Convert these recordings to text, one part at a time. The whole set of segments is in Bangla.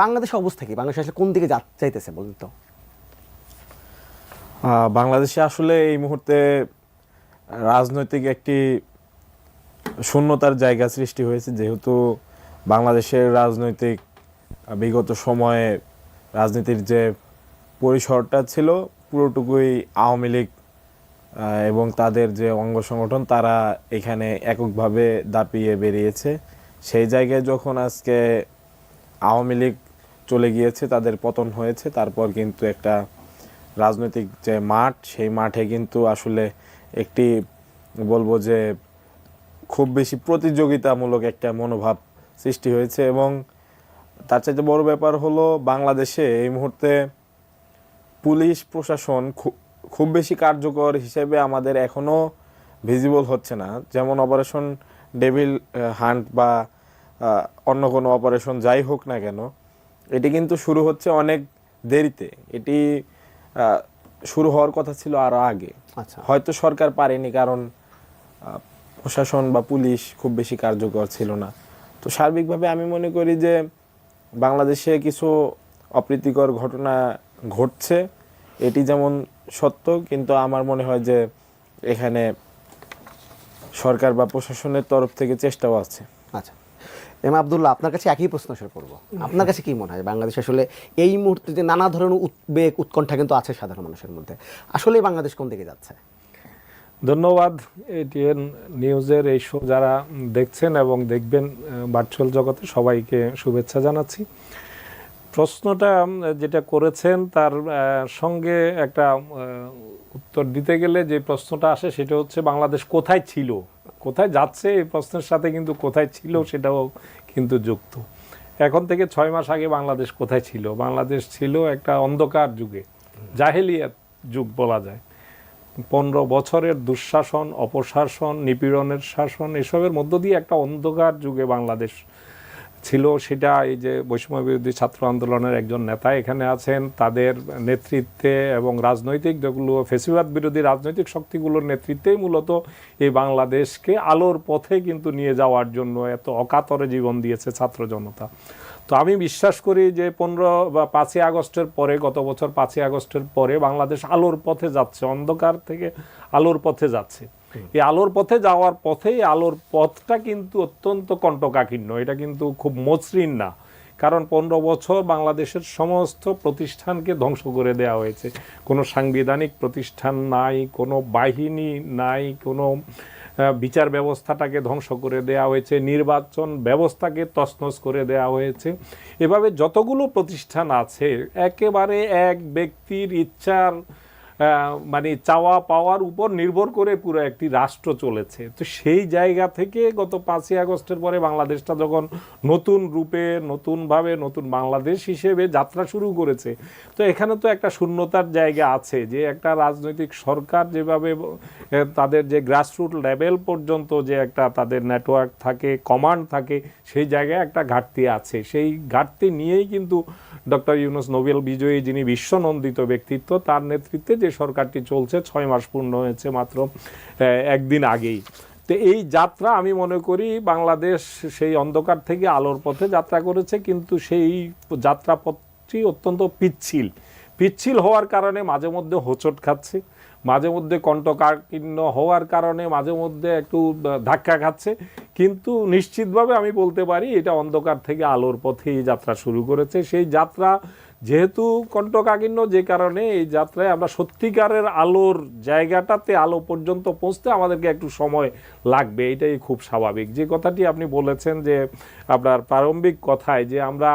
বাংলাদেশের অবস্থা কি? বাংলাদেশ আসলে কোন দিকে চাইতেছে বলুন তো? বাংলাদেশে আসলে এই মুহূর্তে রাজনৈতিক একটি শূন্যতার জায়গা সৃষ্টি হয়েছে। যেহেতু বাংলাদেশের রাজনৈতিক বিগত সময়ে রাজনীতির যে পরিসরটা ছিল, পুরোটুকুই আওয়ামী লীগ এবং তাদের যে অঙ্গ সংগঠন, তারা এখানে এককভাবে দাপিয়ে বেরিয়েছে। সেই জায়গায় যখন আজকে আওয়ামী লীগ চলে গিয়েছে, তাদের পতন হয়েছে। তারপর কিন্তু একটা রাজনৈতিক যে মাঠ, সেই মাঠে কিন্তু আসলে একটি বলব যে খুব বেশি প্রতিযোগিতামূলক একটা মনোভাব সৃষ্টি হয়েছে এবং তার চাইতে বড় ব্যাপার হলো বাংলাদেশে এই মুহূর্তে পুলিশ প্রশাসন খুব বেশি কার্যকর হিসেবে আমাদের এখনও ভিজিবল হচ্ছে না। যেমন অপারেশন ডেভিল হান্ট বা অন্য কোনো অপারেশন যাই হোক না কেন এটি কিন্তু শুরু হচ্ছে অনেক দেরিতে। এটি শুরু হওয়ার কথা ছিল আরও আগে। আচ্ছা। হয়তো সরকার পারেনি কারণ প্রশাসন বা পুলিশ খুব বেশি কার্যকর ছিল না। তো সার্বিকভাবে আমি মনে করি যে বাংলাদেশে কিছু অপ্রীতিকর ঘটনা ঘটছে। এটি যেমন সত্য কিন্তু আমার মনে হয় যে এখানে সরকার বা প্রশাসনের তরফ থেকে চেষ্টাও আছে। আচ্ছা। এম আবদুল্লাহ, আপনার কাছে একই প্রশ্ন শেয়ার করব আপনার কাছে কি মনে হয় বাংলাদেশ আসলে এই মুহূর্তে যে নানা ধরনের উদ্বেগ, উৎকণ্ঠা কিন্তু আছে সাধারণ মানুষের মধ্যে? আসলে বাংলাদেশ কোন দিকে যাচ্ছে? ধন্যবাদ এটিএন নিউজের এই শো যারা দেখছেন এবং দেখবেন ভার্চুয়াল জগতে সবাইকে শুভেচ্ছা জানাচ্ছি। প্রশ্নটা যেটা করেছেন তার সঙ্গে একটা উত্তর দিতে গেলে যে প্রশ্নটা আসে সেটা হচ্ছে বাংলাদেশ কোথায় ছিল? কোথায় যাচ্ছে এই প্রশ্নের সাথে কিন্তু কোথায় ছিল সেটাও কিন্তু যুক্ত। এখন থেকে ছয় মাস আগে বাংলাদেশ কোথায় ছিল? বাংলাদেশ ছিল একটা অন্ধকার যুগে, জাহেলিয়াত যুগ বলা যায়। পনেরো বছরের দুঃশাসন, অপশাসন, নিপীড়নের শাসন, এসবের মধ্য দিয়ে একটা অন্ধকার যুগে বাংলাদেশ ছিল সেটা এই যে বৈষম্য বিরোধী ছাত্র আন্দোলনের একজন নেতা এখানে আছেন। তাদের নেতৃত্বে এবং রাজনৈতিক যেগুলো ফেসিবাদ বিরোধী রাজনৈতিক শক্তিগুলোর নেতৃত্বেই মূলত এই বাংলাদেশকে আলোর পথে কিন্তু নিয়ে যাওয়ার জন্য এত অকাতরে জীবন দিয়েছে ছাত্র জনতা। তো আমি বিশ্বাস করি যে পনেরো বা পাঁচই আগস্টের পরে, গত বছর পাঁচই আগস্টের পরে বাংলাদেশ আলোর পথে যাচ্ছে, অন্ধকার থেকে আলোর পথে যাচ্ছে। এই আলোর পথে যাওয়ার পথেই আলোর পথটা কিন্তু অত্যন্ত কণ্টকাকীর্ণ এটা কিন্তু খুব মসৃণ না। কারণ পনেরো বছর বাংলাদেশের সমস্ত প্রতিষ্ঠানকে ধ্বংস করে দেওয়া হয়েছে। কোনো সাংবিধানিক প্রতিষ্ঠান নাই, কোনো বাহিনী নাই, কোনো বিচার ব্যবস্থাটাকে ধ্বংস করে দেওয়া হয়েছে, নির্বাচন ব্যবস্থাকে তছনছ করে দেওয়া হয়েছে। এভাবে যতগুলো প্রতিষ্ঠান আছে, একেবারে এক ব্যক্তির ইচ্ছার মানে চাওয়া পাওয়ার উপর নির্ভর করে পুরো একটি রাষ্ট্র চলেছে। তো সেই জায়গা থেকে গত পাঁচই আগস্টের পরে বাংলাদেশটা যখন নতুন রূপে, নতুনভাবে, নতুন বাংলাদেশ হিসেবে যাত্রা শুরু করেছে, তো এখানে তো একটা শূন্যতার জায়গা আছে যে একটা রাজনৈতিক সরকার যেভাবে তাদের যে গ্রাসরুট লেভেল পর্যন্ত যে একটা তাদের নেটওয়ার্ক থাকে কমান্ড থাকে, সেই জায়গায় একটা ঘাটতি আছে। সেই ঘাটতি নিয়েই কিন্তু ডক্টর ইউনুস নোবেল বিজয়ী যিনি বিশ্বনন্দিত ব্যক্তিত্ব, তার নেতৃত্বে যে সরকারটি চলছে, ছয় মাস পূর্ণ হয়েছে মাত্র একদিন আগেই। তো এই যাত্রা আমি মনে করি বাংলাদেশ সেই অন্ধকার থেকে আলোর পথে যাত্রা করেছে, কিন্তু সেই যাত্রাপথটি অত্যন্ত পিচ্ছিল। পিচ্ছিল হওয়ার কারণে মাঝে মধ্যে হোঁচট খাচ্ছে। মাঝে মধ্যে কণ্ঠকাকীর্ণ হওয়ার কারণে মাঝে মধ্যে একটু ধাক্কা খাচ্ছে। কিন্তু নিশ্চিতভাবে আমি বলতে পারি, এটা অন্ধকার থেকে আলোর পথেই যাত্রা শুরু করেছে। সেই যাত্রা যেহেতু কণ্ঠকাকীর্ণ যে কারণে এই যাত্রায় আমরা সত্যিকারের আলোর জায়গাটাতে, আলো পর্যন্ত পৌঁছতে আমাদেরকে একটু সময় লাগবে। এটাই খুব স্বাভাবিক। যে কথাটি আপনি বলেছেন যে আপনার প্রারম্ভিক কথায় যে আমরা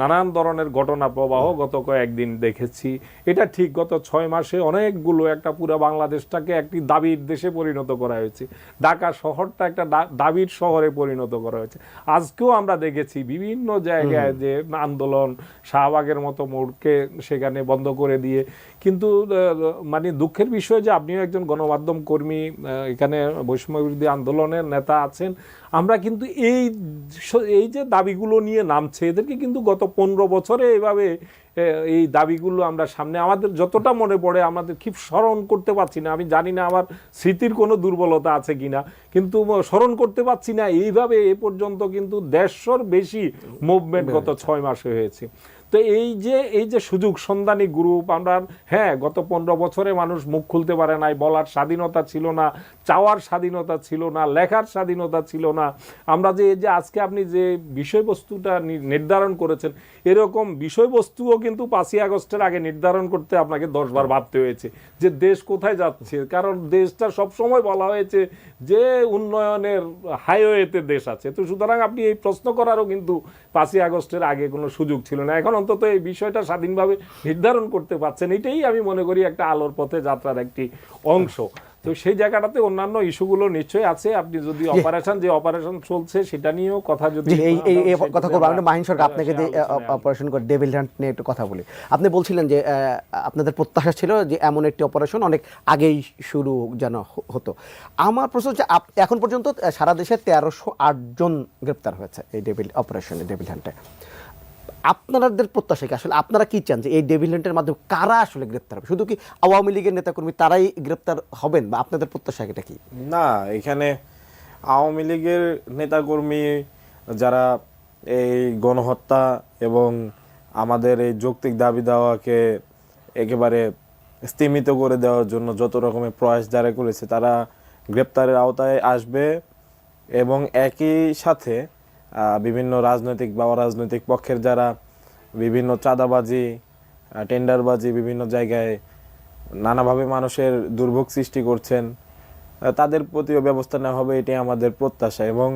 নানান ধরনের ঘটনা প্রবাহ গত কয়েকদিন দেখেছি। এটা ঠিক গত ছয় মাসে অনেকগুলো একটা পুরো বাংলাদেশটাকে একটি দাবির দেশে পরিণত করা হয়েছে। ঢাকা শহরটা একটা দাবির শহরে পরিণত করা হয়েছে। আজকেও আমরা দেখেছি বিভিন্ন জায়গায় যে আন্দোলন শাহবাগের মতো মোড়কে সেখানে বন্ধ করে দিয়ে। কিন্তু মানে দুঃখের বিষয় যে আপনিও একজন গণমাধ্যম কর্মী এখানে বৈষম্য বিরোধী আন্দোলনের নেতা আছেন। আমরা কিন্তু এই এই যে দাবিগুলো নিয়ে নামছে এদেরকে কিন্তু গত পনেরো বছরে এভাবে এই দাবিগুলো আমরা সামনে আমাদের যতটা মনে পড়ে আমাদের খুব স্মরণ করতে পারছি না। আমি জানি না আমার স্মৃতির কোনো দুর্বলতা আছে কিনা কিন্তু স্মরণ করতে পারছি না। এইভাবে এ পর্যন্ত কিন্তু দেড়শোর বেশি মুভমেন্ট গত ছয় মাসে হয়েছে। তো এই যে এই যে সুযোগ, সন্ধানী গ্রুপ আমরা হ্যাঁ গত পনেরো বছরে মানুষ মুখ খুলতে পারে নাই, বলার স্বাধীনতা ছিল না, চাওয়ার স্বাধীনতা ছিল না, লেখার স্বাধীনতা ছিল না। আমরা যে, এই যে আজকে আপনি যে বিষয়বস্তুটা নির্ধারণ করেছেন, এরকম বিষয়বস্তুও কিন্তু পাঁচই আগস্টের আগে নির্ধারণ করতে আপনাকে দশবার ভাবতে হয়েছে যে দেশ কোথায় যাচ্ছে। কারণ দেশটা সবসময় বলা হয়েছে যে উন্নয়নের হাইওয়েতে দেশ আছে। তো সুতরাং আপনি এই প্রশ্ন করারও কিন্তু পাঁচই আগস্টের আগে কোনো সুযোগ ছিল না। এখন অন্তত এই বিষয়টা স্বাধীনভাবে নির্ধারণ করতে পারছেন। এটাই আমি মনে করি একটা আলোর পথে যাত্রার একটি অংশ। তো সেই জায়গাটাতে অন্যান্য ইস্যুগুলো নিশ্চয়ই আছে। আপনি যদি অপারেশন যে অপারেশন চলছে সেটা নিয়েও কথা যদি এই এই কথা বলব। আমি মাহিন সরকার আপনাকে। অপারেশন করে ডেভিল হান্ট নিয়ে একটু কথা বলি। আপনি বলছিলেন যে আপনাদের প্রত্যাশা ছিল যে এমন একটি অপারেশন অনেক আগেই শুরু যেন হতো। আমার প্রশ্ন হচ্ছে এখন পর্যন্ত সারা দেশে তেরোশো জন গ্রেপ্তার হয়েছে এই ডেভিল অপারেশনে ডেভিল হান্টে আপনাদের প্রত্যাশা কি? আসলে আপনারা কি চান যে এই ডেভিল মাধ্যমে কারা আসলে গ্রেপ্তার হবে? শুধু কি আওয়ামী লীগের নেতাকর্মী তারাই গ্রেপ্তার হবেন বা আপনাদের প্রত্যাশা এটা কি? না, এখানে আওয়ামী লীগের নেতাকর্মী যারা এই গণহত্যা এবং আমাদের এই যৌক্তিক দাবি দেওয়াকে একেবারে স্তীমিত করে দেওয়ার জন্য যত রকমের প্রয়াস যারা করেছে, তারা গ্রেপ্তারের আওতায় আসবে এবং একই সাথে বিভিন্ন রাজনৈতিক বা অরাজনৈতিক পক্ষের যারা বিভিন্ন চাঁদাবাজি টেন্ডারবাজি বিভিন্ন জায়গায় নানাভাবে মানুষের দুর্ভোগ সৃষ্টি করছেন তাদের প্রতিও ব্যবস্থা নেওয়া হবে, এটাই আমাদের প্রত্যাশা। এবং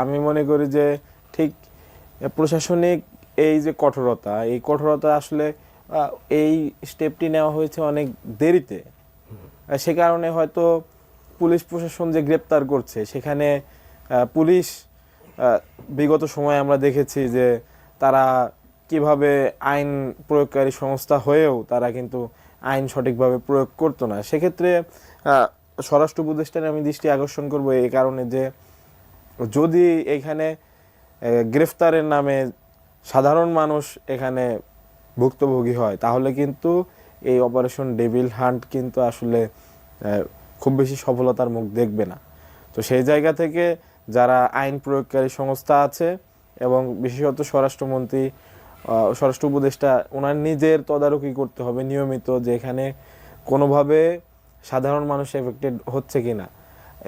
আমি মনে করি যে ঠিক প্রশাসনিক এই যে কঠোরতা, এই কঠোরতা আসলে এই স্টেপটি নেওয়া হয়েছে অনেক দেরিতে। সে কারণে হয়তো পুলিশ প্রশাসন যে গ্রেপ্তার করছে, সেখানে পুলিশ বিগত সময়ে আমরা দেখেছি যে তারা কীভাবে আইন প্রয়োগকারী সংস্থা হয়েও তারা কিন্তু আইন সঠিকভাবে প্রয়োগ করতো না। সেক্ষেত্রে স্বরাষ্ট্র উপদেষ্টার আমি দৃষ্টি আকর্ষণ করব এই কারণে যে যদি এখানে গ্রেফতারের নামে সাধারণ মানুষ এখানে ভুক্তভোগী হয়, তাহলে কিন্তু এই অপারেশন ডেভিল হান্ট কিন্তু আসলে খুব বেশি সফলতার মুখ দেখবে না। তো সেই জায়গা থেকে যারা আইন প্রয়োগকারী সংস্থা আছে এবং বিশেষত স্বরাষ্ট্রমন্ত্রী স্বরাষ্ট্র উপদেষ্টা, ওনার নিজের তদারকি করতে হবে নিয়মিত যে এখানে কোনোভাবে সাধারণ মানুষ এফেক্টেড হচ্ছে কিনা।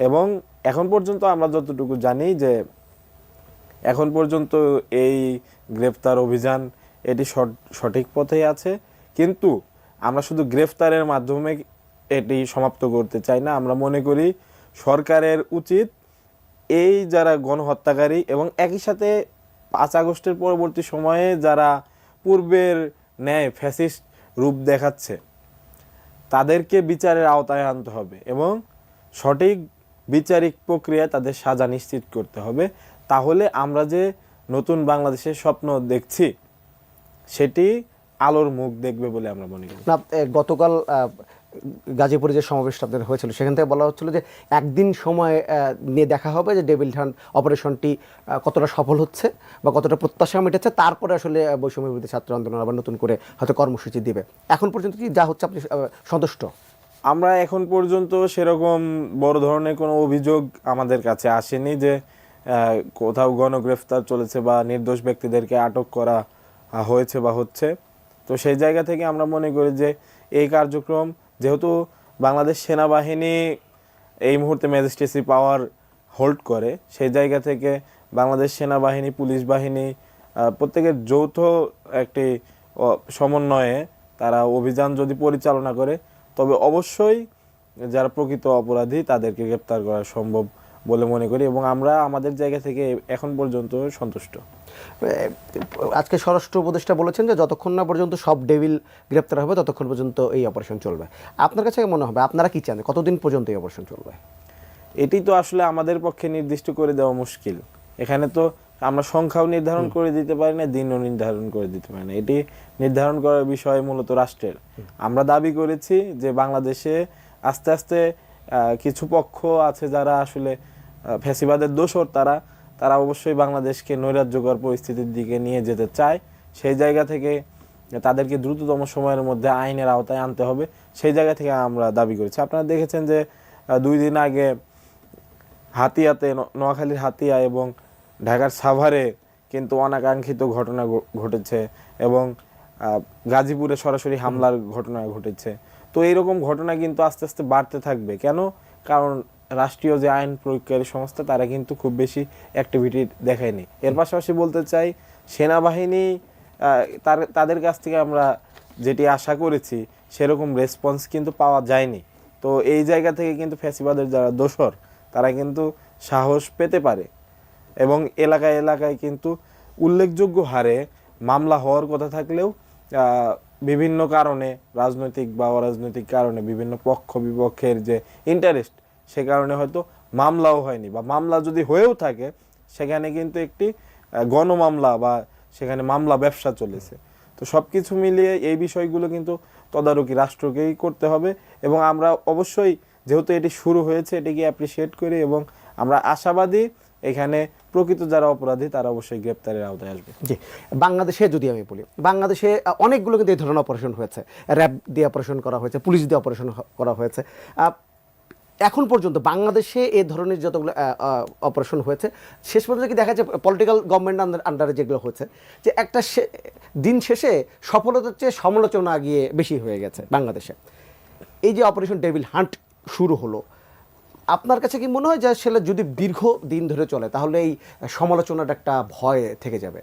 এবং এখন পর্যন্ত আমরা যতটুকু জানি যে এখন পর্যন্ত এই গ্রেফতার অভিযান এটি সঠিক পথেই আছে, কিন্তু আমরা শুধু গ্রেফতারের মাধ্যমে এটি সমাপ্ত করতে চাই না। আমরা মনে করি সরকারের উচিত এই যারা গণহত্যাকারী এবং একই সাথে পাঁচ আগস্টের পরবর্তী সময়ে যারা পূর্বের ন্যায় ফ্যাসিস্ট রূপ দেখাচ্ছে, তাদেরকে বিচারের আওতায় আনতে হবে এবং সঠিক বিচারিক প্রক্রিয়ায় তাদের সাজা নিশ্চিত করতে হবে। তাহলে আমরা যে নতুন বাংলাদেশের স্বপ্ন দেখছি, সেটি আলোর মুখ দেখবে বলে আমরা মনে করি। গতকাল গাজীপুরে যে সমাবেশটা আপনাদের হয়েছিল, সেখান থেকে বলা হচ্ছিল যে একদিন সময় নিয়ে দেখা হবে যে ডেভিল হান্ট অপারেশনটি কতটা সফল হচ্ছে বা কতটা প্রত্যাশা মেটেছে। তারপরে আসলে বৈষম্য বিরোধী ছাত্র আন্দোলন আবার নতুন করে হয়তো কর্মসূচি দিবে। এখন পর্যন্ত কি যা হচ্ছে আপনি সন্তুষ্ট? আমরা এখন পর্যন্ত সেরকম বড় ধরনের কোনো অভিযোগ আমাদের কাছে আসেনি যে কোথাও গণগ্রেফতার চলেছে বা নির্দোষ ব্যক্তিদেরকে আটক করা হয়েছে বা হচ্ছে। তো সেই জায়গা থেকে আমরা মনে করি যে, এই কার্যক্রম যেহেতু বাংলাদেশ সেনাবাহিনী এই মুহূর্তে ম্যাজিস্ট্রেসি পাওয়ার হোল্ড করে, সেই জায়গা থেকে বাংলাদেশ সেনাবাহিনী, পুলিশ বাহিনী প্রত্যেকের যৌথ একটি সমন্বয়ে তারা অভিযান যদি পরিচালনা করে, তবে অবশ্যই যারা প্রকৃত অপরাধী তাদেরকে গ্রেপ্তার করা সম্ভব বলে মনে করি এবং আমরা আমাদের জায়গা থেকে এখন পর্যন্ত সন্তুষ্ট। আজকে স্বরাষ্ট্র উপদেষ্টা বলেছেন যে যতক্ষণ না পর্যন্ত সব ডেভিল গ্রেপ্তার হবে ততক্ষণ পর্যন্ত এই অপারেশন চলবে। আপনার কাছে মনে হবে? আপনারা কি চান? কতদিন পর্যন্ত এই অপারেশন চলবে? এটি তো আসলে আমাদের পক্ষে নির্দিষ্ট করে দেওয়া মুশকিল। এখানে তো আমরা সংখ্যাও নির্ধারণ করে দিতে পারি না দিনও নির্ধারণ করে দিতে পারি না। এটি নির্ধারণ করার বিষয় মূলত রাষ্ট্রের। আমরা দাবি করেছি যে বাংলাদেশে আস্তে আস্তে কিছু পক্ষ আছে যারা আসলে ফ্যাসিবাদের দোষর তারা তারা অবশ্যই বাংলাদেশকে নৈরাজ্যকর পরিস্থিতির দিকে নিয়ে যেতে চায়। সেই জায়গা থেকে তাদেরকে দ্রুততম সময়ের মধ্যে আইনের আওতায় আনতে হবে। সেই জায়গা থেকে আমরা দাবি করেছি। আপনারা দেখেছেন যে দুই দিন আগে হাতিয়াতে নোয়াখালীর হাতিয়া এবং ঢাকার সাভারে কিন্তু অনাকাঙ্ক্ষিত ঘটনা ঘটেছে এবং গাজীপুরে সরাসরি হামলার ঘটনা ঘটেছে। তো এইরকম ঘটনা কিন্তু আস্তে আস্তে বাড়তে থাকবে। কেন? কারণ রাষ্ট্রীয় যে আইন প্রয়োগকারী সংস্থা, তারা কিন্তু খুব বেশি অ্যাক্টিভিটি দেখায়নি। এর পাশাপাশি বলতে চাই, সেনাবাহিনী তার, তাদের কাছ থেকে আমরা যেটি আশা করেছি, সেরকম রেসপন্স কিন্তু পাওয়া যায়নি। তো এই জায়গা থেকে কিন্তু ফ্যাসিবাদের যারা দোসর তারা কিন্তু সাহস পেতে পারে। এবং এলাকায় এলাকায় কিন্তু উল্লেখযোগ্য হারে মামলা হওয়ার কথা থাকলেও বিভিন্ন কারণে, রাজনৈতিক বা অরাজনৈতিক কারণে, বিভিন্ন পক্ষ বিপক্ষের যে ইন্টারেস্ট সে কারণে হয়তো মামলাও হয়নি বা মামলা যদি হয়েও থাকে, সেখানে কিন্তু একটি গণমামলা বা সেখানে মামলা ব্যবসা চলেছে। তো সব কিছু মিলিয়ে এই বিষয়গুলো কিন্তু তদারকি রাষ্ট্রকেই করতে হবে এবং আমরা অবশ্যই যেহেতু এটি শুরু হয়েছে, এটিকে অ্যাপ্রিসিয়েট করি এবং আমরা আশাবাদী এখানে প্রকৃত যারা অপরাধী তারা অবশ্যই গ্রেপ্তারের আওতায় আসবে। জি, বাংলাদেশে যদি আমি বলি, বাংলাদেশে অনেকগুলো কিন্তু এই ধরনের অপারেশন হয়েছে। র্যাব দিয়ে অপারেশন করা হয়েছে, পুলিশ দিয়ে অপারেশন করা হয়েছে। এখন পর্যন্ত বাংলাদেশে এ ধরনের যতগুলো অপারেশন হয়েছে, শেষ পর্যন্ত কি দেখা যাচ্ছে পলিটিক্যাল গভর্নমেন্ট আন্ডারে যেগুলো হয়েছে, যে একটা দিন শেষে সফলতার চেয়ে সমালোচনা গিয়ে বেশি হয়ে গেছে বাংলাদেশে। এই যে অপারেশন ডেভিল হান্ট শুরু হলো, আপনার কাছে কি মনে হয় যে আসলে যদি দীর্ঘ দিন ধরে চলে, তাহলে এই সমালোচনাটা একটা ভয় থেকে যাবে?